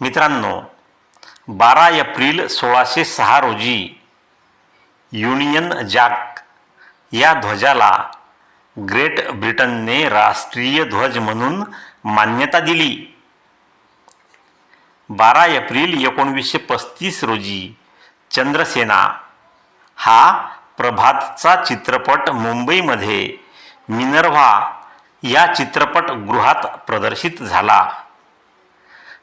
मित्रांनो बारा एप्रिल सोळाशे सहा रोजी युनियन जॅक या ध्वजाला ग्रेट ब्रिटनने राष्ट्रीय ध्वज म्हणून मान्यता दिली. बारा एप्रिल एकोणवीसशे पस्तीस रोजी चंद्रसेना हा प्रभातचा चित्रपट मुंबईमध्ये मिनर्व्हा या चित्रपटगृहात प्रदर्शित झाला.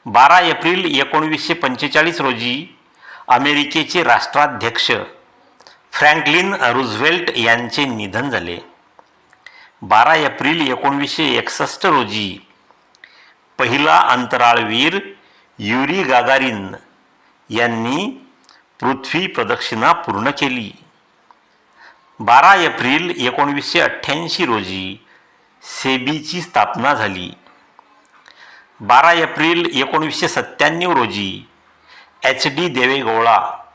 बारा एप्रिल एकोणवीसशे पंचेचाळीस रोजी अमेरिकेचे राष्ट्राध्यक्ष फ्रँकलिन रुझवेल्ट यांचे निधन झाले. बारा एप्रिल एकोणवीसशे एकसष्ट रोजी पहिला अंतराळवीर युरी गागारिन यांनी पृथ्वी प्रदक्षिणा पूर्ण केली. बारा एप्रिल एकोणवीसशे अठ्ठ्याऐंशी रोजी सेबीची स्थापना झाली. बारा एप्रिल एकोणीसशे सत्त्याण्णव रोजी एच डी देवेगौडा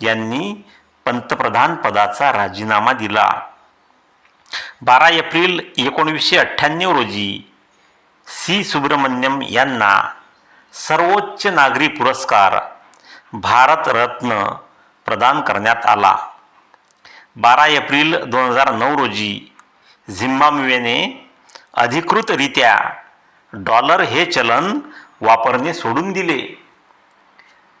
यांनी पंतप्रधान पदाचा राजीनामा दिला. बारा एप्रिल एकोणीसशे अठ्ठ्याण्णव रोजी सी. सुब्रमण्यम यांना सर्वोच्च नागरी पुरस्कार भारतरत्न प्रदान करण्यात आला. बारा एप्रिल दोन हजार नऊ रोजी झिम्बाब्वेने अधिकृतरित्या डॉलर हे चलन वापरणे सोडून दिले.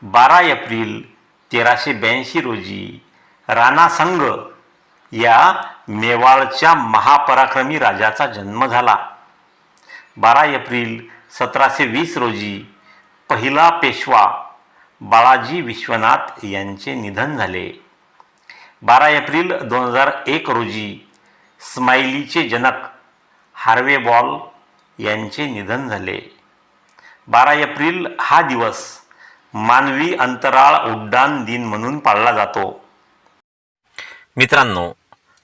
बारा एप्रिल तेराशे ब्याऐंशी रोजी राणा संघ या मेवाळच्या महापराक्रमी राजाचा जन्म झाला. बारा एप्रिल सतराशे वीस रोजी पहिला पेशवा बाळाजी विश्वनाथ यांचे निधन झाले. बारा एप्रिल दोन हजार एक रोजी स्माइलीचे जनक हार्वे बॉल यांचे निधन झाले. बारा एप्रिल हा दिवस मानवी अंतराळ उड्डाण दिन म्हणून पाळला जातो. मित्रांनो